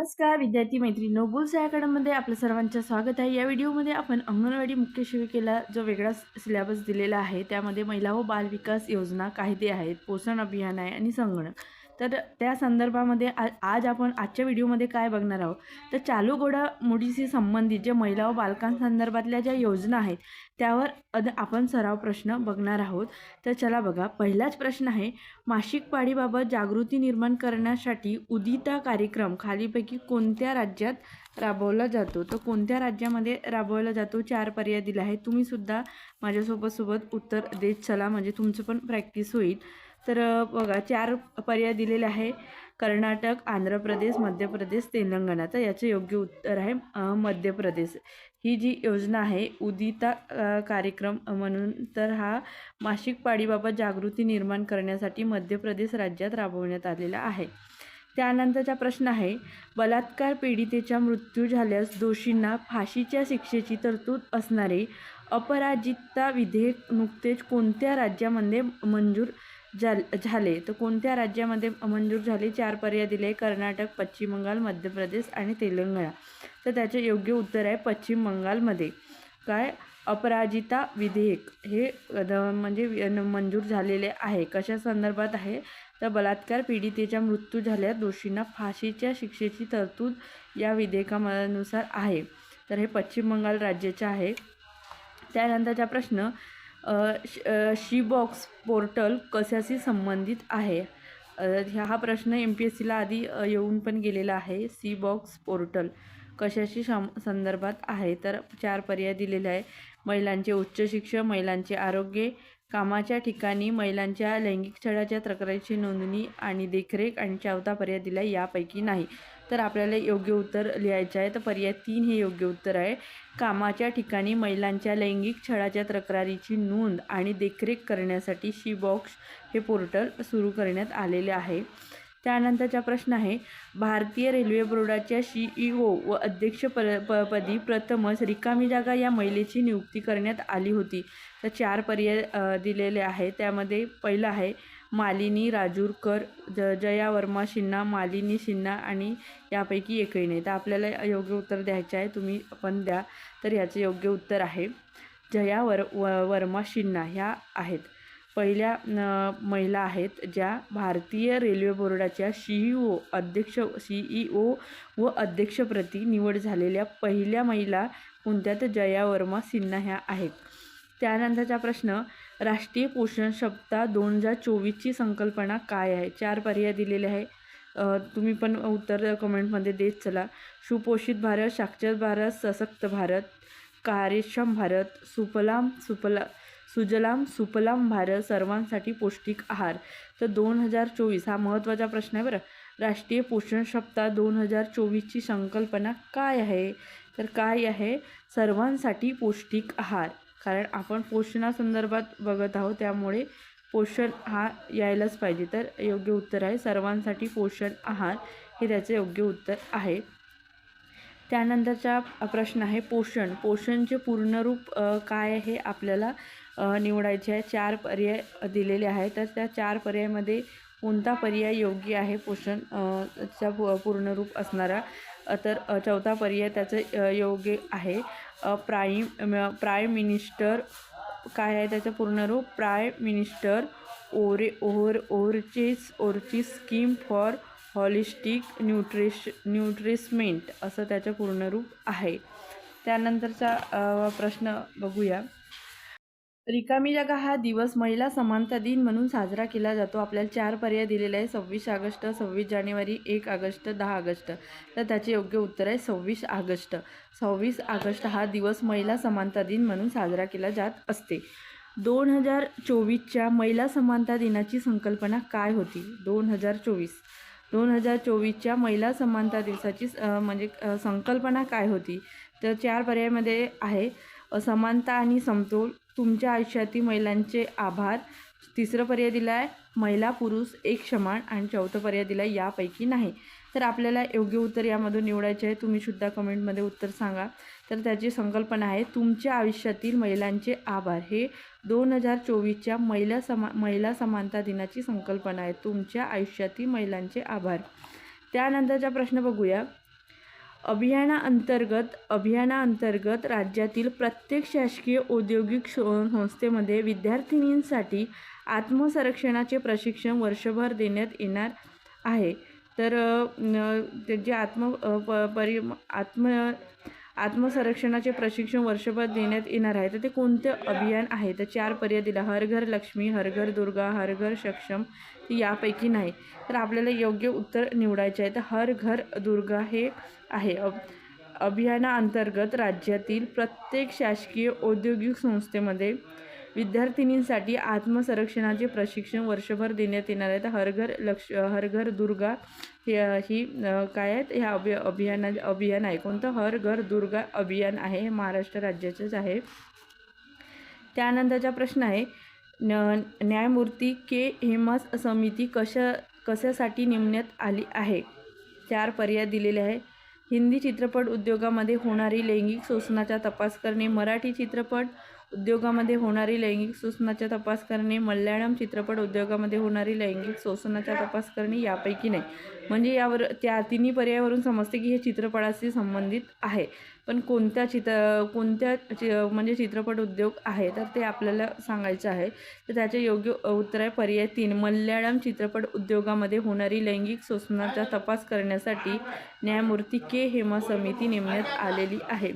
नमस्कार विद्यार्थी मैत्रिणी बुल्स अकॅडमीमध्ये आपलं सर्वांचं स्वागत आहे. या व्हिडिओमध्ये आपण अंगणवाडी मुख्य शिविकेला जो वेगळा सिलेबस दिलेला आहे त्यामध्ये महिला व बाल विकास योजना कायदे आहेत पोषण अभियान आहे आणि संगणक. तर त्या संदर्भामध्ये आ आज आपण आजच्या व्हिडिओमध्ये काय बघणार आहोत? तर चालू घोडामोडीशी संबंधित जे महिला व बालकांसंदर्भातल्या ज्या योजना आहेत त्यावर अद आपण सराव प्रश्न बघणार आहोत. तर चला बघा पहिलाच प्रश्न आहे मासिक पाळीबाबत जागृती निर्माण करण्यासाठी उदिता कार्यक्रम खालीपैकी कोणत्या राज्यात राबवला जातो? तर कोणत्या राज्यामध्ये राबवला जातो? चार पर्याय दिले आहेत. तुम्हीसुद्धा माझ्यासोबत सोबत उत्तर देत चला म्हणजे तुमचं पण प्रॅक्टिस होईल. तर बघा चार पर्याय दिलेले आहे. कर्नाटक आंध्र प्रदेश मध्य प्रदेश तेलंगणा. तर याचे योग्य उत्तर आहे मध्य प्रदेश. ही जी योजना आहे उदिता कार्यक्रम म्हणून तर हा मासिक पाळीबाबत जागृती निर्माण करण्यासाठी मध्य प्रदेश राज्यात राबवण्यात आलेला आहे. त्यानंतरचा प्रश्न आहे बलात्कार पीडितेचा मृत्यू झाल्यास दोषींना फाशीच्या शिक्षेची तरतूद असणारे अपराजितता विधेयक नुकतेच कोणत्या राज्यामध्ये मंजूर झाल झाले. तर कोणत्या राज्यामध्ये मंजूर झाले? चार पर्याय दिले. कर्नाटक पश्चिम बंगाल मध्य प्रदेश आणि तेलंगणा. तर त्याचे योग्य उत्तर आहे पश्चिम बंगालमध्ये. काय? अपराजिता विधेयक हे म्हणजे मंजूर झालेले आहे. कशा संदर्भात आहे? तर बलात्कार पीडितेचा मृत्यू झाल्यास दोषींना फाशीच्या शिक्षेची तरतूद या विधेयकानुसार आहे. तर हे पश्चिम बंगाल राज्याचे आहे. त्यानंतरचा प्रश्न शीबॉक्स पोर्टल कशाशी संबंधित आहे? ह्या हा प्रश्न एम पी एस सीला आधी येऊन पण गेलेला आहे. सी बॉक्स पोर्टल कशाशी सं संदर्भात आहे? तर चार पर्याय दिलेले आहे महिलांचे उच्च शिक्षण महिलांचे आरोग्य कामाच्या ठिकाणी महिलांच्या लैंगिक छळाच्या तक्रारीची नोंदणी आणि देखरेख आणि चौथा पर्याय दिला यापैकी नाही. तर आपल्याला योग्य उत्तर लिहायचं आहे. तर पर्याय तीन हे योग्य उत्तर आहे. कामाच्या ठिकाणी महिलांच्या लैंगिक छळाच्या तक्रारीची नोंद आणि देखरेख करण्यासाठी शी बॉक्स हे पोर्टल सुरू करण्यात आलेले आहे. त्यानंतरचा प्रश्न आहे भारतीय रेल्वे बोर्डाच्या सीईओ ई ओ व अध्यक्ष प प पदी प्रथमच रिकामी जागा या महिलेची नियुक्ती करण्यात आली होती. तर चार पर्याय दिलेले आहे. त्यामध्ये पहिलं आहे मालिनी राजूरकर ज जया वर्मा सिन्हा मालिनी सिन्हा आणि यापैकी एकही नाही. तर आपल्याला योग्य उत्तर द्यायचे आहे. तुम्ही पण द्या. तर याचे योग्य उत्तर आहे. जया वर व वर्मा सिन्हा ह्या आहेत. पहिल्या महिला आहेत ज्या भारतीय रेल्वे बोर्डाच्या सीईओ ई ओ अध्यक्ष सी ई ओ व अध्यक्षप्रती निवड झालेल्या पहिल्या महिला कोणत्या? तर जया वर्मा सिन्हा ह्या आहेत. त्यानंतरचा प्रश्न राष्ट्रीय पोषण सप्ताह दोन हजार चोवीसची संकल्पना काय आहे? चार पर्याय दिलेले आहे. तुम्ही पण उत्तर कमेंटमध्ये देत चला. सुपोषित भारत साक्षर भारत सशक्त भारत कार्यक्षम भारत सुफलाम सुफला सुजलाम सुफलाम भारत सर्वांसाठी पौष्टिक आहार. तर दोन हजार चोवीस हा महत्त्वाचा प्रश्न आहे बरं. राष्ट्रीय पोषण सप्ताह दोन हजार चोवीसची संकल्पना काय आहे? तर काय आहे? सर्वांसाठी पौष्टिक आहार. कारण आपण पोषणासंदर्भात बघत आहोत त्यामुळे पोषण हा यायलाच पाहिजे. तर योग्य उत्तर आहे. सर्वांसाठी पोषण आहार हे त्याचे योग्य उत्तर आहे. त्यानंतरचा प्रश्न आहे पोषण. पोषणचे पूर्णरूप काय हे आपल्याला निवडायचे आहे. चार पर्याय दिलेले आहेत. तर त्या चार पर्यायामध्ये कोणता पर्याय योग्य आहे? पोषण चा पूर्णरूप असणारा तर चौथा पर्याय त्याचं योग्य आहे. प्राईम प्राईम मिनिस्टर काय आहे त्याचं पूर्ण रूप? प्राईम मिनिस्टर ओरे ओर ओरचेस ओरची scheme for holistic nutrition nourishment असं त्याचं पूर्ण रूप आहे. त्यानंतरचा प्रश्न बघूया. रिकामी जागा हा दिवस महिला समानता दिन म्हणून साजरा केला जातो. आपल्याला चार पर्याय दिलेले आहे सव्वीस ऑगस्ट सव्वीस जानेवारी एक ऑगस्ट दहा ऑगस्ट. तर त्याचे योग्य उत्तर आहे सव्वीस ऑगस्ट. सव्वीस ऑगस्ट हा दिवस महिला समानता दिन म्हणून साजरा केला जात असते. दोन हजार चोवीसच्या महिला समानता दिनाची संकल्पना काय होती? दोन हजार चोवीस. दोन हजार चोवीसच्या महिला समानता दिवसाची म्हणजे संकल्पना काय होती? तर चार पर्यायामध्ये आहे. असमानता आणि समतोल तुमच्या आयुष्यातील महिलांचे आभार. तिसरं पर्याय दिला आहे महिला पुरुष एक समान आणि चौथं पर्याय दिला आहे यापैकी नाही. तर आपल्याला योग्य उत्तर यामधून निवडायचे आहे. तुम्हीसुद्धा कमेंटमध्ये उत्तर सांगा. तर त्याची संकल्पना आहे तुमच्या आयुष्यातील महिलांचे आभार. हे दोन हजार चोवीसच्या महिला समा महिला समानता दिनाची संकल्पना आहे. तुमच्या आयुष्यातील महिलांचे आभार. त्यानंतरचा प्रश्न बघूया. अभियानाअंतर्गत अभियानाअंतर्गत राज्यातील प्रत्येक शासकीय औद्योगिक शो संस्थेमध्ये विद्यार्थिनींसाठी आत्मसंरक्षणाचे प्रशिक्षण वर्षभर देण्यात येणार आहे. तर जे आत्म प परि आत्म आत्मसंरक्षणाचे प्रशिक्षण वर्षभर देण्यात येणार आहे तर ते कोणतं अभियान आहे? तर चार पर्याय दिला. हर घर लक्ष्मी हर घर दुर्गा हर घर सक्षम यापैकी नाही. तर आपल्याला योग्य उत्तर निवडायचे आहे. तर हर घर दुर्गा हे आहे. अ अभियानाअंतर्गत राज्यातील प्रत्येक शासकीय औद्योगिक संस्थेमध्ये विद्यार्थिनींसाठी आत्मसंरक्षणाचे प्रशिक्षण वर्षभर देण्यात येणार आहे. तर हर घर लक्ष हर घर दुर्गा हे ही काय आहेत? ह्या अभि अभियाना अभियान आहे. कोणतं? हर घर दुर्गा अभियान आहे. हे महाराष्ट्र राज्याचंच आहे. त्यानंतरचा प्रश्न आहे न न्यायमूर्ती के. हेमस समिती कशा कशासाठी नेमण्यात आली आहे? चार पर्याय दिलेले आहे हिंदी चित्रपट उद्योगामध्ये होणारी लैंगिक शोषणाचा तपास करणे मराठी चित्रपट उद्योगामध्ये होणारी लैंगिक शोषणाचा तपास करणे मल्याळम चित्रपट उद्योगामध्ये होणारी लैंगिक शोषणाचा तपास करणे यापैकी नाही. म्हणजे यावर त्या तिन्ही पर्यायावरून समजते की हे चित्रपटाशी संबंधित आहे. पण कोणत्या चित्र कोणत्या चि म्हणजे चित्रपट उद्योग आहे तर ते आपल्याला सांगायचं आहे. तर त्याचे योग्य उत्तर आहे पर्याय तीन. मल्याळम चित्रपट उद्योगामध्ये होणारी लैंगिक शोषणाचा तपास करण्यासाठी न्यायमूर्ती के. हेमा समिती नेमण्यात आलेली आहे.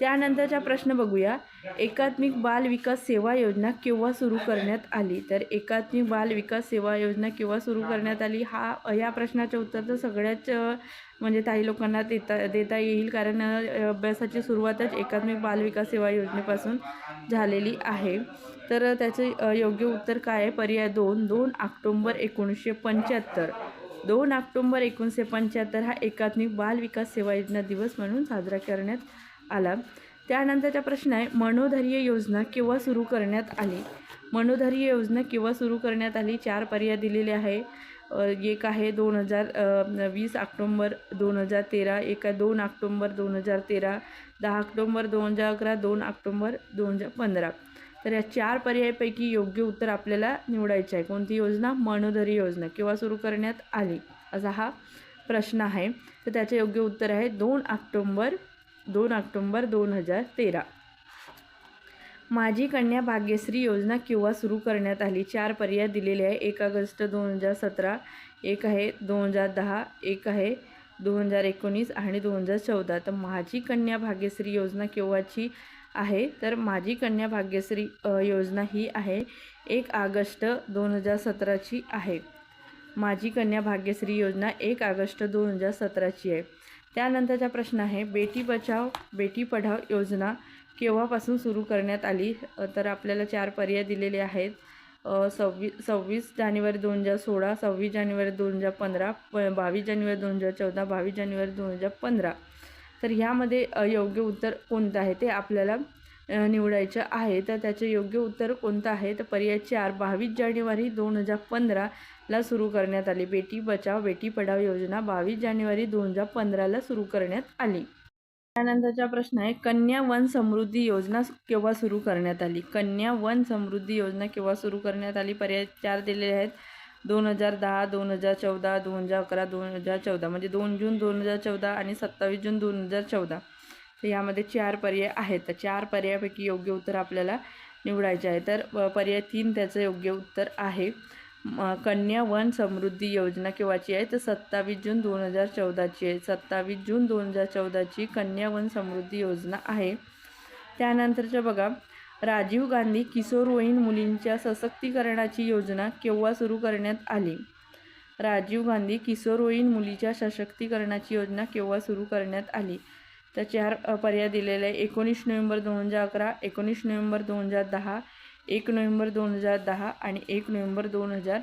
त्यानंतरचा प्रश्न बघूया. एकात्मिक बाल विकास सेवा योजना केव्हा सुरू करण्यात आली? तर एकात्मिक बाल विकास सेवा योजना केव्हा सुरू करण्यात आली? हा या प्रश्नाचं उत्तर तर सगळ्याच म्हणजे काही लोकांना देता देता येईल. कारण अभ्यासाची सुरुवातच एकात्मिक बाल विकास सेवा योजनेपासून झालेली आहे. तर त्याचे योग्य उत्तर काय आहे? पर्याय दोन. दोन ऑक्टोंबर एकोणीसशे पंच्याहत्तर. दोन ऑक्टोंबर एकोणीसशे पंच्याहत्तर हा एकात्मिक बाल विकास सेवा योजना दिवस म्हणून साजरा करण्यात आला. त्यानंतरचा प्रश्न आहे मनोधैर्य योजना केव्हा सुरू करण्यात आली? मनोधैर्य योजना केव्हा सुरू करण्यात आली? चार पर्याय दिलेले आहे. एक आहे दोन हजार वीस ऑक्टोंबर दोन हजार तेरा एक आहे दोन ऑक्टोंबर दोन हजार तेरा दहा ऑक्टोंबर दोन हजार अकरा दोन ऑक्टोंबर दोन हजार पंधरा. तर या चार पर्यायापैकी योग्य उत्तर आपल्याला निवडायचे आहे. कोणती योजना? मनोधरी योजना. केव्हा सुरू करण्यात आली? असा हा प्रश्न आहे. तर त्याचे योग्य उत्तर आहे दोन ऑक्टोंबर दोन ऑक्टोंबर दोन हजार तेरा. माझी कन्या भाग्यश्री योजना केव्हा सुरू करण्यात आली. चार पर्याय दिलेले आहे. एक ऑगस्ट दोन हजार सतरा एक आहे दोन हजार दहा एक आहे दोन हजार एकोणीस आणि दोन हजार चौदा. तर माझी कन्या भाग्यश्री योजना केव्हाची आहे? तर माझी कन्या भाग्यश्री योजना ही आहे. एक ऑगस्ट दोन हजार सतराची आहे. माझी कन्या भाग्यश्री योजना एक ऑगस्ट दोन हजार सतराची आहे. त्यानंतरचा प्रश्न आहे बेटी बचाव बेटी पढाव योजना केव्हापासून सुरू करण्यात आली? तर आपल्याला चार पर्याय दिलेले आहेत. सव्वीस सव्वीस जानेवारी दोन हजार सोळा सव्वीस जानेवारी दोन हजार पंधरा प बावीस जानेवारी दोन हजार चौदा बावीस जानेवारी दोन हजार पंधरा. तर ह्यामध्ये योग्य उत्तर कोणतं आहे ते आपल्याला निवडायचं आहे तर त्याचे योग्य उत्तर कोणतं आहे? तर पर्याय चार बावीस जानेवारी दोन हजार पंधराला सुरू करण्यात आली. बेटी बचाव बेटी पढाव योजना बावीस जानेवारी दोन हजार पंधराला सुरू करण्यात आली. त्यानंतरचा प्रश्न आहे कन्या वन समृद्धी योजना केव्हा सुरू करण्यात आली? कन्या वन समृद्धी योजना केव्हा सुरू करण्यात आली? पर्याय चार दिलेले आहेत. दोन हजार दहा दोन हजार चौदा दोन हजार अकरा दोन हजार चौदा म्हणजे दोन जून दोन हजार चौदा आणि सत्तावीस जून दोन हजार चौदा. तर यामध्ये चार पर्याय आहेत. तर चार पर्यायापैकी योग्य उत्तर आपल्याला निवडायचे आहे. तर पर्याय तीन त्याचं योग्य उत्तर आहे. म, कन्या वन समृद्धी योजना केव्हाची आहे? तर सत्तावीस जून दोन हजार चौदाची आहे. सत्तावीस जून दोन हजार चौदाची कन्या वन समृद्धी योजना आहे. त्यानंतरच्या बघा. राजीव गांधी किशोरवयीन मुलींच्या सशक्तीकरणाची योजना केव्हा सुरू करण्यात आली? राजीव गांधी किशोरवयीन मुलीच्या सशक्तीकरणाची योजना केव्हा सुरू करण्यात आली? तर चार पर्याय दिलेले आहे. एकोणीस नोव्हेंबर दोन हजार अकरा एकोणीस नोव्हेंबर दोन हजार दहा एक नोव्हेंबर दोन हजार दहा आणि एक नोव्हेंबर दोन हजार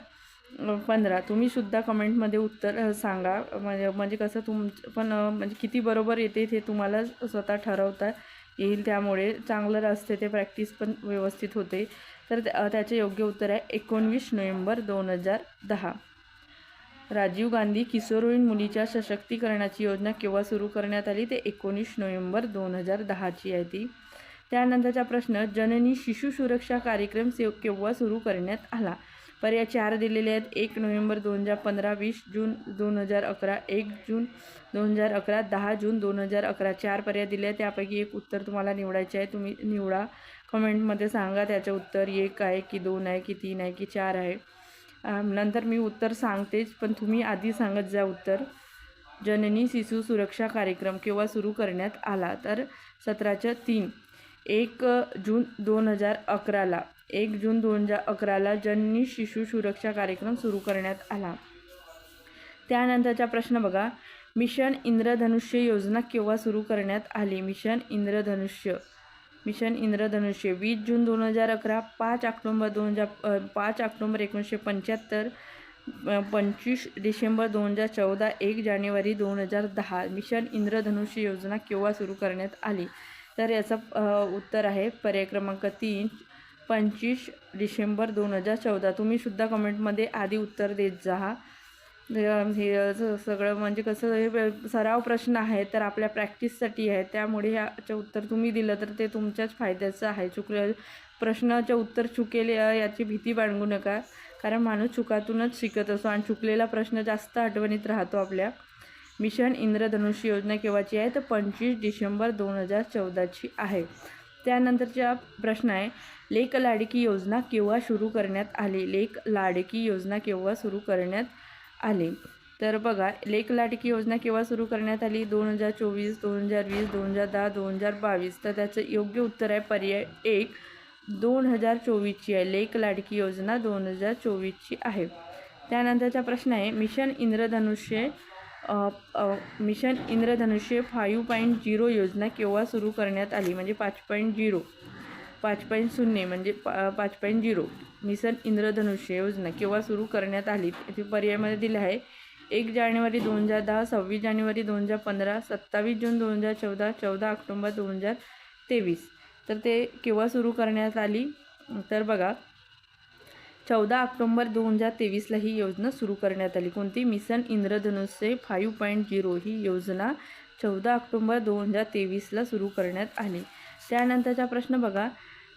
पंधरा. तुम्ही सुद्धा कमेंटमध्ये उत्तर सांगा. म्हणजे म्हणजे कसं तुम पण म्हणजे किती बरोबर येते ते तुम्हाला स्वतः ठरवता येईल त्यामुळे चांगलं असते ते प्रॅक्टिस पण व्यवस्थित होते. तर त्या- त्याचे योग्य उत्तर आहे एकोणवीस नोव्हेंबर दोन हजार दहा. राजीव गांधी किशोरवयीन मुलीच्या सशक्तीकरणाची योजना केव्हा सुरू करण्यात आली? ते एकोणीस नोव्हेंबर दोन हजार दहाची आहे ती. त्यानंतरचा प्रश्न जननी शिशु सुरक्षा कार्यक्रम से केव्हा सुरू करण्यात आला? पर्याय चार दिलेले आहेत. एक नोव्हेंबर दोन हजार पंधरा वीस जून दोन हजार अकरा एक जून दोन हजार अकरा दहा जून दोन हजार अकरा. चार पर्याय दिले आहेत. त्यापैकी एक उत्तर तुम्हाला निवडायचे आहे. तुम्ही निवडा. कमेंटमध्ये सांगा त्याचे उत्तर. एक आहे की दोन आहे की तीन आहे की चार आहे. नंतर मी उत्तर सांगतेच पण तुम्ही आधी सांगत जा उत्तर. जननी शिशु सुरक्षा कार्यक्रम केव्हा सुरू करण्यात आला? तर सतराच्या तीन एक जून दोन हजार अकराला एक जून दोन हजार अकराला जननी शिशु सुरक्षा कार्यक्रम सुरू करण्यात आला. त्यानंतरचा प्रश्न बघा. मिशन इंद्रधनुष्य योजना केव्हा सुरू करण्यात आली? मिशन इंद्रधनुष्य. मिशन इंद्रधनुष्य वीस जून दोन हजार अकरा पाच ऑक्टोंबर दोन हजार पाच ऑक्टोंबर एकोणीसशे पंच्याहत्तर पंचवीस डिसेंबर दोन हजार चौदा एक जानेवारी दोन हजार दहा मिशन इंद्रधनुष्य योजना केव्हा सुरू करण्यात आली? तर याचं उत्तर आहे पर्याय क्रमांक तीन पंचवीस डिसेंबर दोन हजार चौदा. तुम्ही सुद्धा कमेंटमध्ये आधी उत्तर देत जा. हे- सगळं म्हणजे कसं हे सराव प्रश्न आहे तर आपल्या प्रॅक्टिससाठी आहे त्यामुळे ह्याचं उत्तर तुम्ही दिलं तर ते तुमच्याच फायद्याचं आहे. चुकलं प्रश्नाचं उत्तर चुकेले याची भीती बाळगू नका. कारण माणूस चुकातूनच शिकत असतो आणि चुकलेला प्रश्न जास्त आठवणीत राहतो आपल्या. मिशन इंद्रधनुष्य योजना केव्हाची आहे? तर पंचवीस डिसेंबर दोन हजार चौदाची आहे. त्यानंतरचा प्रश्न आहे लेक लाडकी योजना केव्हा सुरू करण्यात आली? लेक लाडकी योजना केव्हा सुरू करण्यात आले. तर बघा लेक लाडकी योजना केव्हा सुरू करण्यात आली? दोन हजार चोवीस दोन हजार वीस दोन हजार दहा दोन हजार बावीस. तर त्याचं योग्य उत्तर आहे पर्याय एक. दोन हजार चोवीसची आहे. लेक लाडकी योजना दोन हजार चोवीसची आहे. त्यानंतरचा प्रश्न आहे मिशन इंद्रधनुष्य मिशन इंद्रधनुष्य फाईव्ह पॉईंट झिरो योजना केव्हा सुरू करण्यात आली? म्हणजे पाच पॉईंट झिरो. पाच पॉईंट शून्य म्हणजे पा पाच पॉईंट झिरो. मिशन इंद्रधनुष्य योजना केव्हा सुरू करण्यात आली? ते पर्यायमध्ये दिले आहे. एक जानेवारी दोन हजार दहा सव्वीस जानेवारी दोन हजार पंधरा सत्तावीस जून दोन हजार चौदा चौदा ऑक्टोंबर दोन हजार तेवीस. तर ते केव्हा सुरू करण्यात आली? तर बघा चौदा ऑक्टोंबर दोन हजार तेवीसला ही योजना सुरू करण्यात आली. कोणती? मिशन इंद्रधनुष्य फाईव्ह पॉईंट झिरो ही योजना चौदा ऑक्टोंबर दोन हजार तेवीसला सुरू करण्यात आली. त्यानंतरचा प्रश्न बघा.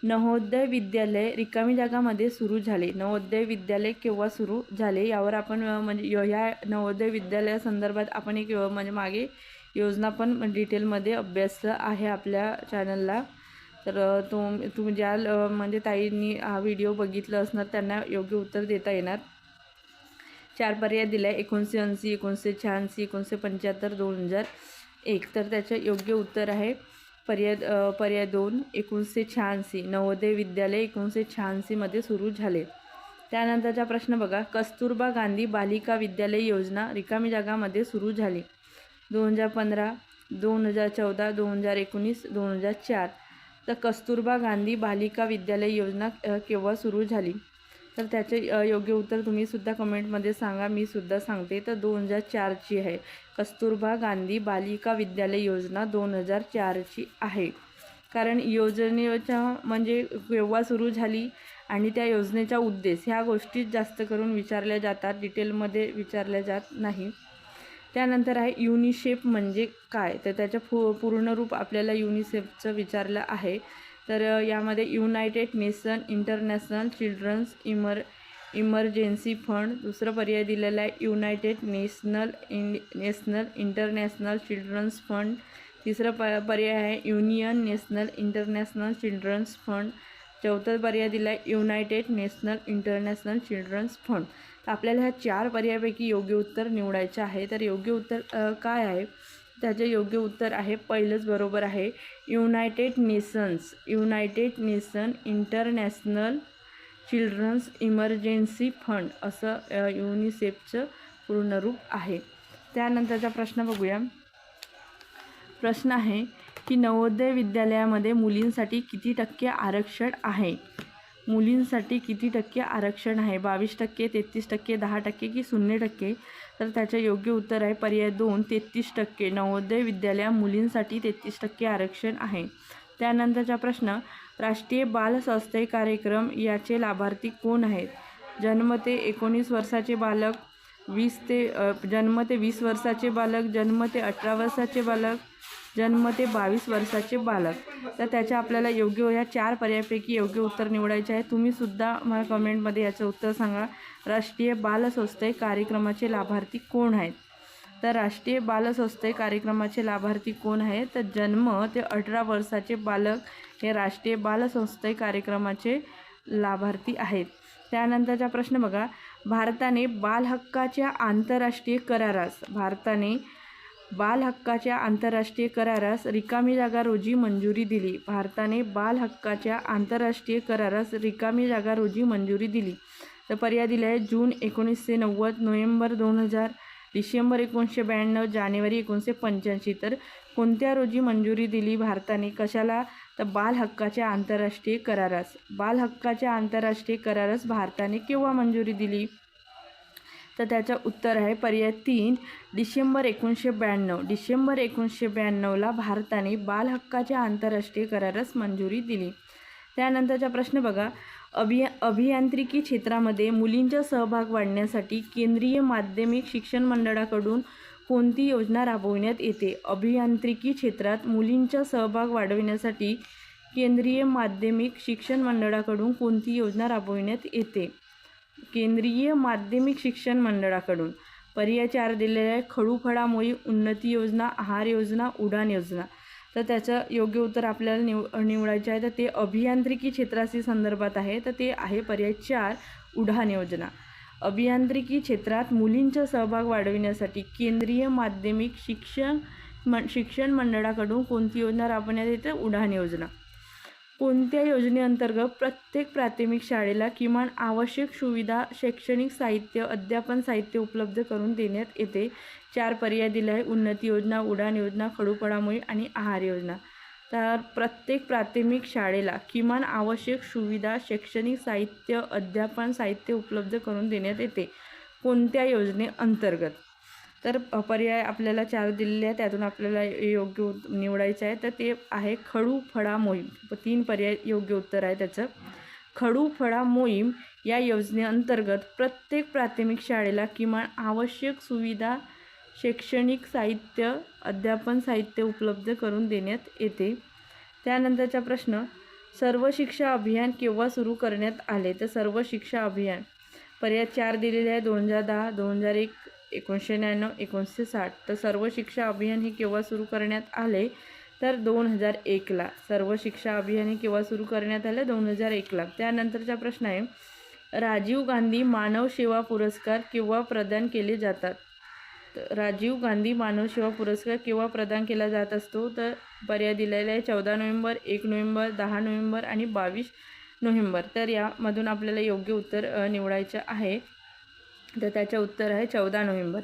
नवोदय विद्यालय रिकामी जागामध्ये सुरू झाले. नवोदय विद्यालय केव्हा सुरू झाले? यावर आपण म्हणजे य- ह्या नवोदय विद्यालयासंदर्भात आपण एक म्हणजे मागे योजना पण म्हणजे, डिटेलमध्ये अभ्यास आहे आपल्या चॅनलला. तर तो तुम्ही ज्या म्हणजे ताईंनी हा व्हिडिओ बघितलं असणार त्यांना योग्य उत्तर देता येणार. चार पर्याय दिला आहे एकोणीसशे ऐंशी एकोणीसशे शहाऐंशी एकोणीसशे पंच्याहत्तर दोन हजार एक. तर त्याचं योग्य उत्तर आहे. पर्याय पर्याय दोन एकोणीसशे शहाऐंशी नवोदय विद्यालय एकोणीसशे शहाऐंशीमध्ये सुरू झाले. त्यानंतरचा प्रश्न बघा. कस्तुरबा गांधी बालिका विद्यालय योजना रिकामी जागामध्ये सुरू झाली. दोन हजार पंधरा दोन हजार चौदा दोन हजार एकोणीस दोन हजार चार. तर कस्तुरबा गांधी बालिका विद्यालय योजना केव्हा सुरू झाली? तर त्याचे योग्य उत्तर तुम्ही सुद्धा कमेंटमध्ये सांगा. मी सुद्धा सांगते. तर दोन हजार चारची आहे. कस्तुरबा गांधी बालिका विद्यालय योजना दोन हजार चारची आहे. कारण योजनेच्या म्हणजे केव्हा सुरू झाली आणि त्या योजनेचा उद्देश ह्या गोष्टी जास्त करून विचारल्या जातात. डिटेलमध्ये विचारल्या जात नाही. त्यानंतर आहे युनिसेफ म्हणजे काय? तर त्याचं पू पूर्ण रूप आपल्याला युनिसेफचं विचारलं आहे. तर यामध्ये युनायटेड नेशन इंटरनॅशनल चिल्ड्रन्स इमर इमर्जन्सी फंड दुसरं पर्याय दिलेला आहे United National in National International Children's Fund. तिसरं प पर्याय आहे Union National International Children's Fund. चौथा पर्याय दिला आहे United National International Children's Fund. तर आपल्याला ह्या चार पर्यायापैकी योग्य उत्तर निवडायचं आहे. तर योग्य उत्तर काय आहे? त्याचे योग्य उत्तर आहे पहिलंच बरोबर आहे. United Nations United Nation International Children's Emergency Fund असं युनिसेफचं पूर्णरूप आहे. त्यानंतरचा प्रश्न बघूया. प्रश्न आहे की नवोदय विद्यालयामध्ये मुलींसाठी किती टक्के आरक्षण आहे? मुलींसाठी किती टक्के आरक्षण आहे? बावीस टक्के तेहतीस टक्के दहा टक्के की शून्य टक्के? तर त्याचे योग्य उत्तर आहे पर्याय दोन तेहतीस टक्के. नवोदय विद्यालया मुलींसाठी तेहतीस टक्के आरक्षण आहे. त्यानंतरचा प्रश्न राष्ट्रीय बाल स्वास्थ्य कार्यक्रम याचे लाभार्थी कोण आहेत? जन्म ते एकोणीस वर्षाचे बालक वीस ते जन्म ते वीस वर्षाचे बालक जन्म ते अठरा वर्षाचे बालक जन्म ते बावीस वर्षाचे बालक. तर त्याच्या आपल्याला योग्य ह्या चार पर्यायापैकी योग्य उत्तर निवडायचे आहे. तुम्हीसुद्धा मला कमेंटमध्ये याचं उत्तर सांगा. राष्ट्रीय बाल कार्यक्रमाचे लाभार्थी कोण आहेत? तर राष्ट्रीय बाल कार्यक्रमाचे लाभार्थी कोण आहेत? तर जन्म ते अठरा वर्षाचे बालक हे राष्ट्रीय बाल कार्यक्रमाचे लाभार्थी आहेत. त्यानंतरचा प्रश्न बघा. भारताने बालहक्काच्या आंतरराष्ट्रीय करारास भारताने बाल हक्काच्या आंतरराष्ट्रीय करारास रिकामी जागा रोजी मंजुरी दिली. भारताने बाल हक्काच्या आंतरराष्ट्रीय करारास रिकामी जागा रोजी मंजुरी दिली. तर पर्याय दिले आहे जून एकोणीसशे नव्वद नोव्हेंबर दोन हजार डिसेंबर एकोणीसशे ब्याण्णव जानेवारी एकोणीसशे पंच्याऐंशी. तर कोणत्या रोजी मंजुरी दिली भारताने? कशाला? तर बाल हक्काच्या आंतरराष्ट्रीय करारास. बाल हक्काच्या आंतरराष्ट्रीय करारास भारताने केव्हा मंजुरी दिली? तर त्याचं उत्तर आहे पर्याय तीन. डिसेंबर एकोणीसशे ब्याण्णव. डिसेंबर एकोणीसशे ब्याण्णवला भारताने बालहक्काच्या आंतरराष्ट्रीय करारास मंजुरी दिली. त्यानंतरचा प्रश्न बघा. अभिया अभियांत्रिकी क्षेत्रामध्ये मुलींचा सहभाग वाढण्यासाठी केंद्रीय माध्यमिक शिक्षण मंडळाकडून कोणती योजना राबविण्यात येते? अभियांत्रिकी क्षेत्रात मुलींचा सहभाग वाढविण्यासाठी केंद्रीय माध्यमिक शिक्षण मंडळाकडून कोणती योजना राबविण्यात येते? केंद्रीय माध्यमिक शिक्षण मंडळाकडून पर्याय चार दिलेले आहे खडूफळा मोहीम उन्नती योजना आहार योजना उडान योजना. तर त्याचं योग्य उत्तर आपल्याला निव निवडायचे आहे. तर ते अभियांत्रिकी क्षेत्राशी संदर्भात आहे. तर ते आहे पर्याय चार उडान योजना. अभियांत्रिकी क्षेत्रात मुलींचा सहभाग वाढविण्यासाठी केंद्रीय माध्यमिक शिक्षण म शिक्षण मंडळाकडून कोणती योजना राबवण्यात येते? उडान योजना. कोणत्या योजनेअंतर्गत प्रत्येक प्राथमिक शाळेला किमान आवश्यक सुविधा शैक्षणिक साहित्य अध्यापन साहित्य उपलब्ध करून देण्यात येते? चार पर्याय दिले आहे उन्नती योजना उडान योजना खडूपडामुळे आणि आहार योजना. तर प्रत्येक प्राथमिक शाळेला किमान आवश्यक सुविधा शैक्षणिक साहित्य अध्यापन साहित्य उपलब्ध करून देण्यात येते. कोणत्या योजनेअंतर्गत? तर पर्याय आपल्याला चार दिलेले आहे त्यातून आपल्याला योग्य उत निवडायचं आहे. तर ते आहे खडू फळा मोहीम. तीन पर्याय योग्य उत्तर आहे त्याचं. खडू फळा मोहीम या योजनेअंतर्गत प्रत्येक प्राथमिक शाळेला किमान आवश्यक सुविधा शैक्षणिक साहित्य अध्यापन साहित्य उपलब्ध करून देण्यात येते. त्यानंतरचा प्रश्न सर्व शिक्षा अभियान केव्हा सुरू करण्यात आले? तर सर्व शिक्षा अभियान. पर्याय चार दिलेले आहे दोन हजार दहा दोन हजार एक एकोणीसशे नव्याण्णव एकोणीसशे साठ तर सर्व शिक्षा अभियान हे केव्हा सुरू करण्यात आले? तर दोन हजार एकला. सर्व शिक्षा अभियान हे केव्हा सुरू करण्यात आले? दोन हजार एकला. त्यानंतरचा प्रश्न आहे राजीव गांधी मानव सेवा पुरस्कार केव्हा प्रदान केले जातात? राजीव गांधी मानव सेवा पुरस्कार केव्हा प्रदान केला जात असतो? तर पर्याय दिलेला आहे चौदा नोव्हेंबर एक नोव्हेंबर दहा नोव्हेंबर आणि बावीस नोव्हेंबर. तर यामधून आपल्याला योग्य उत्तर निवडायचं आहे. तर त्याचं उत्तर आहे चौदा नोव्हेंबर.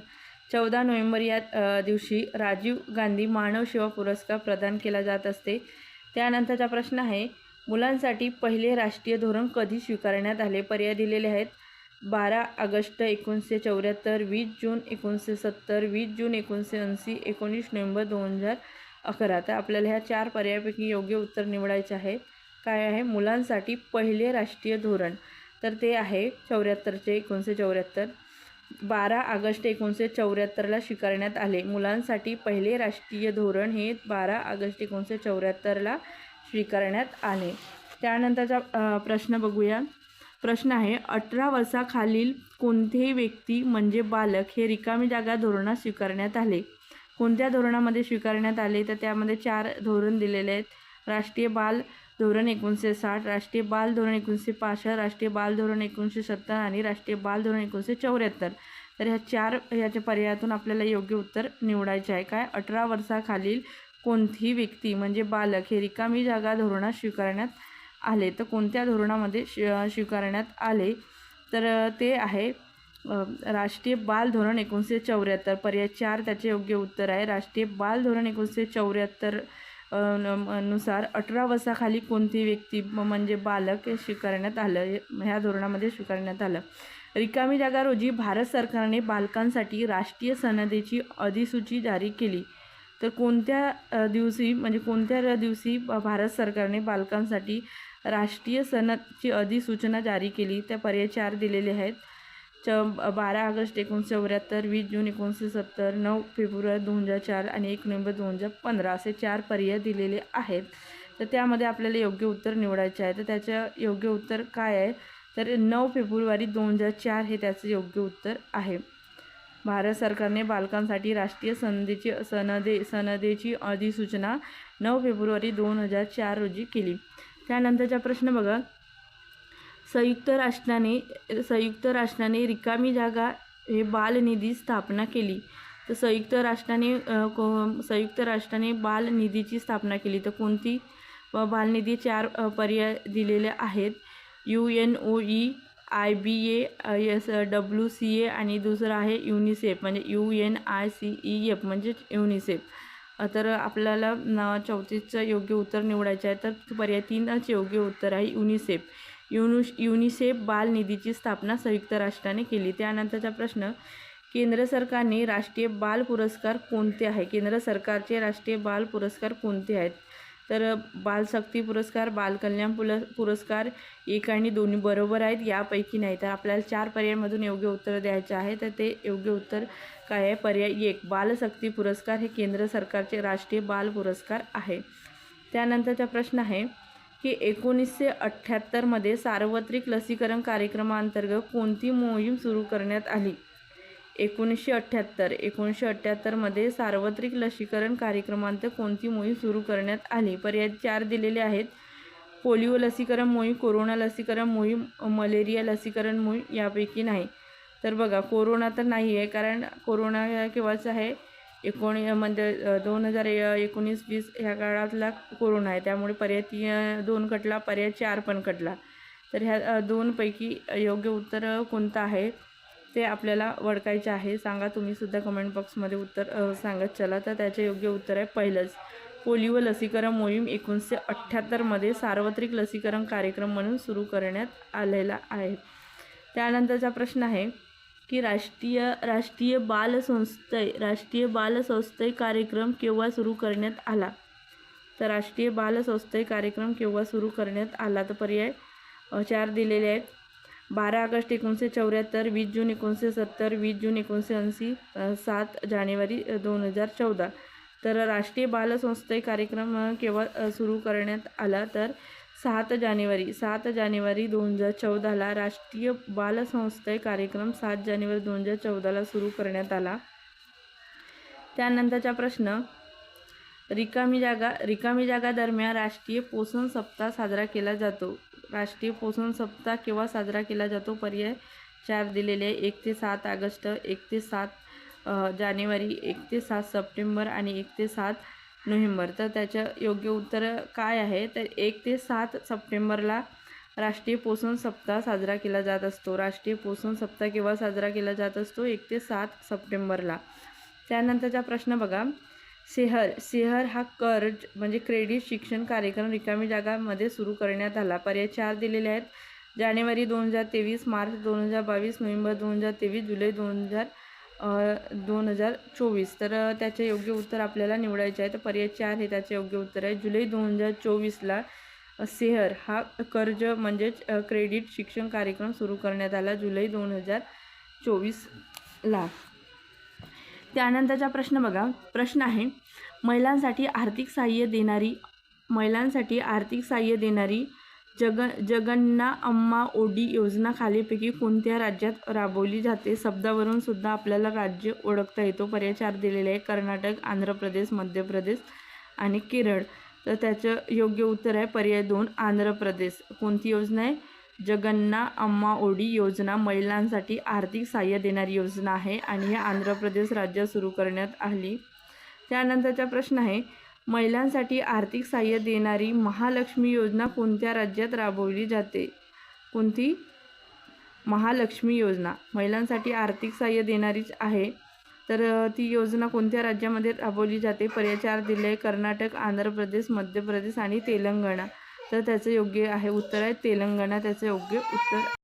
चौदा नोव्हेंबर या दिवशी राजीव गांधी मानव सेवा पुरस्कार प्रदान केला जात असते. त्यानंतरचा प्रश्न आहे मुलांसाठी पहिले राष्ट्रीय धोरण कधी स्वीकारण्यात आले? पर्याय दिलेले आहेत. बारा ऑगस्ट एकोणीसशे चौऱ्याहत्तर वीस जून एकोणीसशे सत्तर वीस जून एकोणीसशे ऐंशी एकोणीस नोव्हेंबर दोन हजार अकरा. तर आपल्याला ह्या चार पर्यायापैकी योग्य उत्तर निवडायचे आहे. काय आहे? मुलांसाठी पहिले राष्ट्रीय धोरण. तर ते आहे चौऱ्याहत्तरचे एकोणीसशे चौऱ्याहत्तर. बारा ऑगस्ट एकोणीसशे चौऱ्याहत्तरला स्वीकारण्यात आले. मुलांसाठी पहिले राष्ट्रीय धोरण हे बारा ऑगस्ट एकोणीसशे चौऱ्याहत्तरला स्वीकारण्यात आले. त्यानंतरचा प्रश्न बघूया. प्रश्न आहे अठरा वर्षाखालील कोणतेही व्यक्ती म्हणजे बालक हे रिकामी जागा धोरणात स्वीकारण्यात आले. कोणत्या धोरणामध्ये स्वीकारण्यात आले? तर त्यामध्ये चार धोरण दिलेले आहेत. राष्ट्रीय बाल धोरण एकोणीसशे साठ राष्ट्रीय बाल धोरण एकोणीसशे पासष्ट राष्ट्रीय बाल धोरण एकोणीसशे सत्तर आणि राष्ट्रीय बाल धोरण एकोणीसशे चौऱ्याहत्तर तर ह्या चार ह्याच्या पर्यायातून आपल्याला योग्य उत्तर निवडायचे आहे. काय? अठरा वर्षाखालील कोणतीही व्यक्ती म्हणजे बालक हे रिकामी जागा धोरणात स्वीकारण्यात आले. तर कोणत्या धोरणामध्ये स्वीकारण्यात आले? तर ते आहे राष्ट्रीय बाल धोरण एकोणीसशे चौऱ्याहत्तर पर्याय चार त्याचे योग्य उत्तर आहे. राष्ट्रीय बाल धोरण एकोणीसशे चौऱ्याहत्तर नुसार अठरा वर्षाखाली कोणती व्यक्ती म्हणजे बालक हे स्वीकारण्यात आलं ह्या धोरणामध्ये स्वीकारण्यात आलं. रिकामी जागा रोजी भारत सरकारने बालकांसाठी राष्ट्रीय सनदेची अधिसूची जारी केली. तर कोणत्या दिवशी म्हणजे कोणत्या दिवशी भारत सरकारने बालकांसाठी राष्ट्रीय सनदची अधिसूचना जारी केली? त्या पर्याय चार दिलेले आहेत. च बारा ऑगस्ट एकोणीसशे चौऱ्याहत्तर वीस जून एकोणीसशे सत्तर नऊ फेब्रुवारी दोन हजार चार आणि एक नोव्हेंबर दोन हजार पंधरा असे चार पर्याय दिलेले आहेत. तर त्यामध्ये आपल्याला योग्य उत्तर निवडायचे आहे. तर त्याचं योग्य उत्तर काय आहे? तर नऊ फेब्रुवारी दोन हजार चार हे त्याचं योग्य उत्तर आहे. भारत सरकारने बालकांसाठी राष्ट्रीय सनदेची सनदे सनदेची अधिसूचना नऊ फेब्रुवारी दोन हजार चार रोजी केली. त्यानंतरचा प्रश्न बघा. संयुक्त राष्ट्राने संयुक्त राष्ट्राने रिकामी जागा हे बालनिधी स्थापना केली. तर संयुक्त राष्ट्राने को संयुक्त राष्ट्राने बालनिधीची स्थापना केली. तर कोणती? व बालनिधी चार पर्याय दिलेले आहेत. U N O E I B A S W C A आणि दुसरं आहे युनिसेफ. म्हणजे U N I C E F म्हणजेच युनिसेफ. तर आपल्याला चौतीसचं योग्य उत्तर निवडायचं आहे. तर पर्याय तीनच योग्य उत्तर आहे युनिसेफ. युनुश युनिसेफ बाल निधीची स्थापना संयुक्त राष्ट्राने केली. त्यानंतरचा प्रश्न केंद्र सरकारने राष्ट्रीय बाल पुरस्कार कोणते आहे? केंद्र सरकारचे राष्ट्रीय बाल पुरस्कार कोणते आहेत? तर बालशक्ती पुरस्कार बालकल्याण पुल पुरस्कार एक आणि दोन्ही बरोबर आहेत यापैकी नाही. तर आपल्याला चार पर्यायांमधून योग्य उत्तर द्यायचे आहे तर ते योग्य उत्तर काय आहे? पर्याय एक बालशक्ती पुरस्कार हे केंद्र सरकारचे राष्ट्रीय बाल पुरस्कार आहे. त्यानंतरचा प्रश्न आहे की एकोणीसशे अठ्ठ्याहत्तरमध्ये सार्वत्रिक लसीकरण कार्यक्रमाअंतर्गत कोणती मोहीम सुरू करण्यात आली? एकोणीसशे अठ्ठ्याहत्तर एकोणीसशे अठ्ठ्याहत्तरमध्ये सार्वत्रिक लसीकरण कार्यक्रमांतर्गत कोणती मोहीम सुरू करण्यात आली? पर्याय चार दिलेले आहेत. पोलिओ लसीकरण मोहीम कोरोना लसीकरण मोहीम मलेरिया लसीकरण मोहीम यापैकी नाही. तर बघा कोरोना तर नाही आहे कारण कोरोना केव्हाच आहे? एकोणी म्हणजे दोन हजार एकोणीस वीस ह्या काळातला कोरोना आहे. त्यामुळे पर्याय ती दोन कटला पर्याय चार पण कटला. तर ह्या दोनपैकी योग्य उत्तर कोणतं आहे? ते आपल्याला वडकायचे आहे. सांगा तुम्ही सुद्धा कमेंट बॉक्समध्ये उत्तर सांगत चला. तर त्याचे योग्य उत्तर आहे पहिलंच. पोलिओ लसीकरण मोहीम एकोणीसशे अठ्ठ्याहत्तरमध्ये सार्वत्रिक लसीकरण कार्यक्रम म्हणून सुरू करण्यात आलेला आहे. त्यानंतरचा प्रश्न आहे की राष्ट्रीय राष्ट्रीय बाल संस्थय राष्ट्रीय बाल संस्थय कार्यक्रम केव्हा सुरू करण्यात आला? तर राष्ट्रीय बाल संस्थय कार्यक्रम केव्हा सुरू करण्यात आला? तर पर्याय चार दिलेले आहेत. बारा ऑगस्ट एकोणीसशे चौऱ्याहत्तर वीस जून एकोणीसशे सत्तर वीस जून एकोणीसशे ऐंशी सात जानेवारी दोन हजार चौदा. तर राष्ट्रीय बाल संस्थय कार्यक्रम केव्हा सुरू करण्यात आला? तर सात जानेवारी सात जानेवारी दोन हजार चौदाला राष्ट्रीय बालसंस्थय कार्यक्रम सात जानेवारी दोन हजार चौदाला सुरू करण्यात आला. त्यानंतरचा प्रश्न रिकामी जागा रिकामी जागा दरम्यान राष्ट्रीय पोषण सप्ताह साजरा केला जातो. राष्ट्रीय पोषण सप्ताह केव्हा साजरा केला जातो? पर्याय चार दिलेले एक ते सात ऑगस्ट एक ते सात जानेवारी एक ते सात सप्टेंबर आणि एक ते सात नोव्हेंबर. तर त्याचं योग्य उत्तर काय आहे? तर एक ते सात सप्टेंबरला राष्ट्रीय पोषण सप्ताह साजरा केला जात असतो. राष्ट्रीय पोषण सप्ताह केव्हा साजरा केला जात असतो? एक ते सात सप्टेंबरला. त्यानंतरचा प्रश्न बघा. सेहर सेहर हा कर्ज म्हणजे क्रेडिट शिक्षण कार्यक्रम रिकामी जागामध्ये सुरू करण्यात आला. पर्याय चार दिलेले आहेत. जानेवारी दोन हजार तेवीस मार्च दोन हजार बावीस नोव्हेंबर दोन हजार तेवीस जुलै दोन हजार दोन हजार चोवीस. तर त्याचे योग्य उत्तर आपल्याला निवडायचे आहे. तर पर्याय चार हे त्याचे योग्य उत्तर आहे. जुलै दोन हजार चोवीसला सेहर हा कर्ज म्हणजेच क्रेडिट शिक्षण कार्यक्रम सुरू करण्यात आला जुलै दोन हजार चोवीसला. त्यानंतरचा प्रश्न बघा. प्रश्न आहे महिलांसाठी आर्थिक सहाय्य देणारी महिलांसाठी आर्थिक सहाय्य देणारी जग जगन्ना अम्मा ओडी योजना खालीपैकी कोणत्या राज्यात राबवली जाते? शब्दावरून सुद्धा आपल्याला राज्य ओळखता येतो. पर्याय चार दिलेले आहे कर्नाटक आंध्र प्रदेश मध्य प्रदेश आणि केरळ. तर त्याचं योग्य उत्तर आहे. पर्याय दोन आंध्र प्रदेश. कोणती योजना आहे? जगन्ना अम्मा ओडी योजना महिलांसाठी आर्थिक सहाय्य देणारी योजना आहे आणि ही आंध्र प्रदेश राज्यात सुरू करण्यात आली. त्यानंतरचा प्रश्न आहे महिलांसाठी आर्थिक सहाय्य देणारी महालक्ष्मी योजना कोणत्या राज्यात राबवली जाते? कोणती? महालक्ष्मी योजना. महिलांसाठी आर्थिक सहाय्य देणारीच आहे. तर ती योजना कोणत्या राज्यामध्ये राबवली जाते? पर्याय चार दिले कर्नाटक आंध्र प्रदेश मध्य प्रदेश आणि तेलंगणा. तर त्याचं योग्य आहे उत्तर आहे तेलंगणा. त्याचं योग्य उत्तर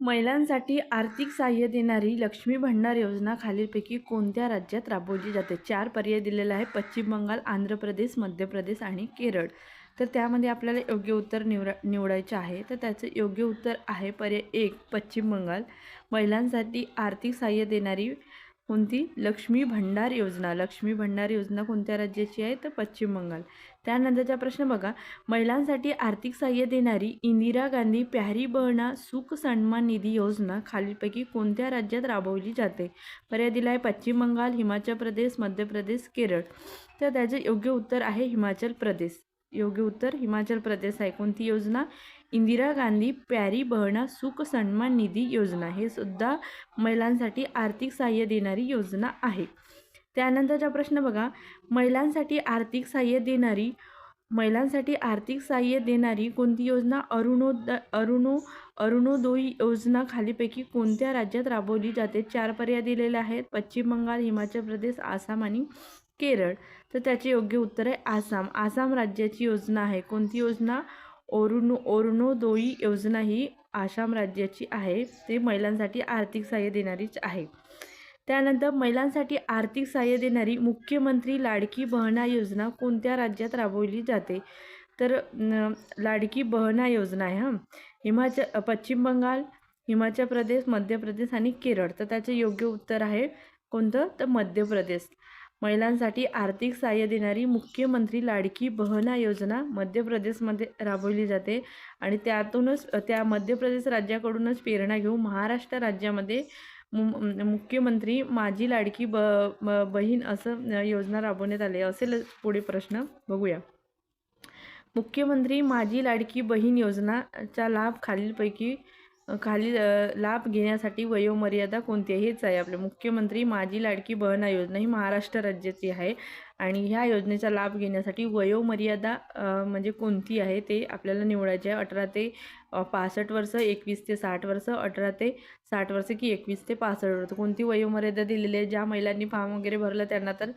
महिलांसाठी आर्थिक सहाय्य देणारी लक्ष्मी भंडार योजना खालीलपैकी कोणत्या राज्यात राबवली जाते? चार पर्याय दिलेला आहे पश्चिम बंगाल आंध्र प्रदेश मध्य प्रदेश आणि केरळ. तर त्यामध्ये आपल्याला योग्य उत्तर निवडा निवडायचे आहे. तर त्याचं योग्य उत्तर आहे पर्याय एक पश्चिम बंगाल. महिलांसाठी आर्थिक सहाय्य देणारी कोणती? लक्ष्मी भंडार योजना. लक्ष्मी भंडार योजना कोणत्या राज्याची आहे? तर पश्चिम बंगाल. त्यानंतरचा प्रश्न बघा. महिलांसाठी आर्थिक सहाय्य देणारी इंदिरा गांधी प्यारी बहना सुख सन्मान निधी योजना खालीलपैकी कोणत्या राज्यात राबवली जाते? पर्याय दिला आहे पश्चिम बंगाल हिमाचल प्रदेश मध्य प्रदेश केरळ. तर त्याचे योग्य उत्तर आहे हिमाचल प्रदेश. योग्य उत्तर हिमाचल प्रदेश आहे. कोणती योजना? इंदिरा गांधी प्यारी बहना सुख सन्मान निधी योजना हे सुद्धा महिलांसाठी आर्थिक सहाय्य देणारी योजना आहे. त्यानंतरचा प्रश्न बघा. महिलांसाठी आर्थिक सहाय्य देणारी महिलांसाठी आर्थिक सहाय्य देणारी कोणती योजना? अरुणोद अरुणो अरुणोदयी योजना खालीपैकी कोणत्या राज्यात राबवली जाते? चार पर्याय दिलेले आहेत. पश्चिम बंगाल हिमाचल प्रदेश आसाम आणि केरळ. तर त्याचे योग्य उत्तर आहे आसाम. आसाम राज्याची योजना आहे. कोणती योजना? ओरुनो ओरुणोदोई योजना ही आसाम राज्याची आहे. ते महिलांसाठी आर्थिक सहाय्य देणारीच आहे. त्यानंतर महिलांसाठी आर्थिक सहाय्य देणारी मुख्यमंत्री लाडकी बहना योजना कोणत्या राज्यात राबवली जाते? तर लाडकी बहना योजना आहे हां. हिमाचल पश्चिम बंगाल हिमाचल प्रदेश मध्य प्रदेश आणि केरळ. तर त्याचे योग्य उत्तर आहे कोणतं? तर मध्य प्रदेश. महिलांसाठी आर्थिक सहाय्य देणारी मुख्यमंत्री लाडकी बहना योजना मध्य प्रदेशमध्ये राबवली जाते आणि त्यातूनच त्या मध्य प्रदेश राज्याकडूनच प्रेरणा घेऊन महाराष्ट्र राज्यामध्ये मु मुख्यमंत्री माझी लाडकी ब बहीण असं योजना राबवण्यात आली. असेल पुढे प्रश्न बघूया. मुख्यमंत्री माझी लाडकी बहीण योजनाचा लाभ खालीलपैकी खाली लाभ घेण्यासाठी वयोमर्यादा कोणती आहे? हेच आहे आपले मुख्यमंत्री माझी लाडकी बहना योजना ही महाराष्ट्र राज्याची आहे. आणि ह्या योजनेचा लाभ घेण्यासाठी वयोमर्यादा म्हणजे कोणती आहे ते आपल्याला निवडायचे आहे. अठरा ते पासष्ट वर्ष एकवीस ते साठ वर्ष अठरा ते साठ वर्ष की एकवीस ते पासष्ट वर्ष. कोणती वयोमर्यादा दिलेली आहे? ज्या महिलांनी फॉर्म वगैरे भरलं त्यांना तर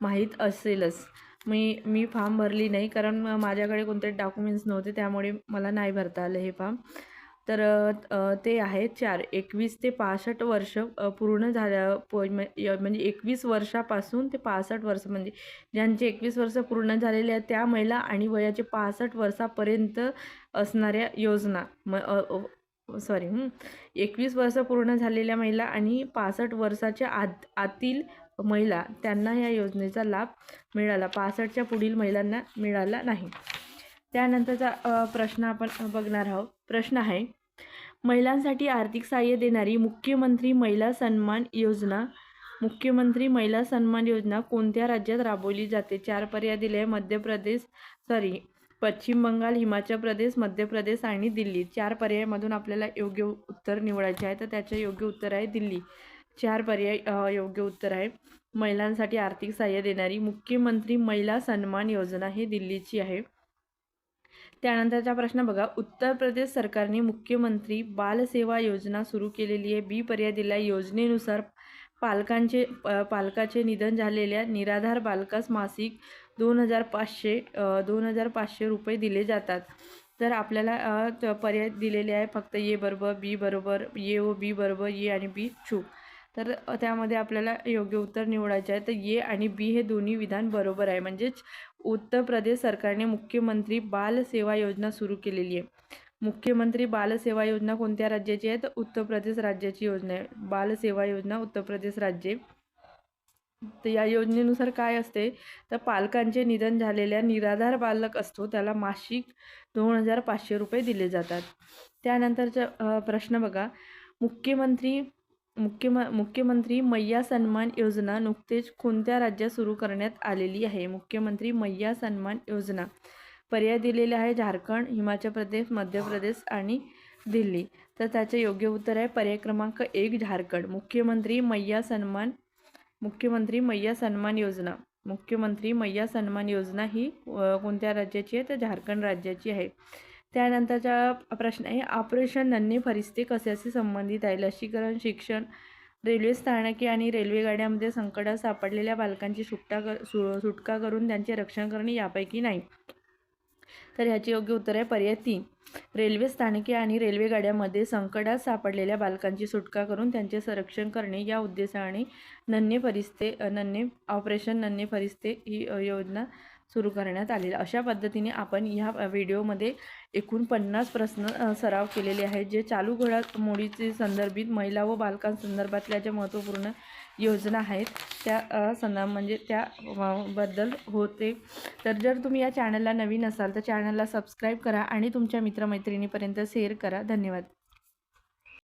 माहीत असेलच. मी मी फॉर्म भरली नाही कारण माझ्याकडे कोणते डॉक्युमेंट्स नव्हते त्यामुळे मला नाही भरता आलं हे फॉर्म. तर ते आहे चार एकवीस ते पासष्ट वर्ष पूर्ण झाल्या म्हणजे एकवीस वर्षापासून ते पासष्ट वर्ष म्हणजे ज्यांचे एकवीस वर्ष पूर्ण झालेले आहेत त्या महिला आणि वयाचे पासष्ट वर्षापर्यंत असणाऱ्या योजना म सॉरी एकवीस वर्ष पूर्ण झालेल्या महिला आणि पासष्ट वर्षाच्या आत आतील महिला त्यांना या योजनेचा लाभ मिळाला पासष्टच्या पुढील महिलांना मिळाला नाही. त्यानंतरचा प्रश्न आपण बघणार आहोत. प्रश्न आहे महिलांसाठी आर्थिक सहाय्य देणारी मुख्यमंत्री महिला सन्मान योजना. मुख्यमंत्री महिला सन्मान योजना कोणत्या राज्यात राबवली जाते? चार पर्याय दिले आहे मध्य प्रदेश सॉरी पश्चिम बंगाल हिमाचल प्रदेश मध्य प्रदेश आणि दिल्ली. चार पर्यायामधून आपल्याला योग्य उत्तर निवडायचे आहे. तर त्याचे योग्य उत्तर आहे दिल्ली. चार पर्याय योग्य उत्तर आहे. महिलांसाठी आर्थिक सहाय्य देणारी मुख्यमंत्री महिला सन्मान योजना ही दिल्लीची आहे. त्यानंतरचा प्रश्न बघा. उत्तर प्रदेश सरकारने मुख्यमंत्री बालसेवा योजना सुरू केलेली आहे. बी पर्याय दिला योजनेनुसार पालकांचे पालकाचे निधन झालेल्या निराधार बालकास मासिक दोन हजार पाचशे दोन हजार पाचशे रुपये दिले जातात. तर आपल्याला पर्याय दिलेले आहे. फक्त ए बरोबर बी बरोबर ए ओ बी बरोबर ए आणि बी चूक. तर त्यामध्ये आपल्याला योग्य उत्तर निवडायचे आहे. तर ए आणि बी हे दोन्ही विधान बरोबर आहे. म्हणजेच उत्तर प्रदेश सरकारने मुख्यमंत्री बाल सेवा योजना सुरू केलेली आहे. मुख्यमंत्री बाल सेवा योजना कोणत्या राज्याची आहे? तर उत्तर प्रदेश राज्याची योजना आहे. बाल सेवा योजना उत्तर प्रदेश राज्य तर या योजनेनुसार काय असते? तर पालकांचे निधन झालेल्या निराधार बालक असतो. त्याला मासिक दोन हजार पाचशे रुपये दिले जातात. त्यानंतरचा प्रश्न बघा. मुख्यमंत्री मुख्यम मुख्यमंत्री मैया सन्मान योजना नुकतेच कोणत्या राज्यात सुरू करण्यात आलेली आहे? मुख्यमंत्री मैया सन्मान योजना. पर्याय दिलेले आहे झारखंड हिमाचल प्रदेश मध्य प्रदेश आणि दिल्ली. तर त्याचे योग्य उत्तर आहे पर्याय क्रमांक एक झारखंड. मुख्यमंत्री मैया सन्मान मुख्यमंत्री मैया सन्मान योजना. मुख्यमंत्री मैया सन्मान योजना ही कोणत्या राज्याची आहे? तर झारखंड राज्याची आहे. त्यानंतरचा प्रश्न आहे ऑपरेशन नन्हे फरिस्ते कशाशी संबंधित आहे लसीकरण शिक्षण रेल्वे स्थानके आणि रेल्वेगाड्यांमध्ये संकटात सापडलेल्या बालकांची सुटका कर सु सुटका करून त्यांचे रक्षण करणे यापैकी नाही. तर ह्याचे योग्य उत्तर आहे पर्याय तीन. रेल्वे स्थानके आणि रेल्वेगाड्यामध्ये संकटात सापडलेल्या बालकांची सुटका करून त्यांचे संरक्षण करणे या उद्देशाने नन्हे फरिस्ते नन्हे ऑपरेशन नन्हे फरिस्ते ही योजना सुरू करण्यात आलेलं अशा पद्धतीने आपण ह्या व्हिडिओमध्ये एकूण पन्नास प्रश्न सराव केलेले आहेत जे चालू घडामोडीचे संदर्भित महिला व बालकांसंदर्भातल्या ज्या महत्त्वपूर्ण योजना आहेत त्या अ, संदर्भ म्हणजे त्याबद्दल होते. तर जर तुम्ही या चॅनलला नवीन असाल तर चॅनलला सबस्क्राईब करा आणि तुमच्या मित्रमैत्रिणीपर्यंत शेअर करा. धन्यवाद.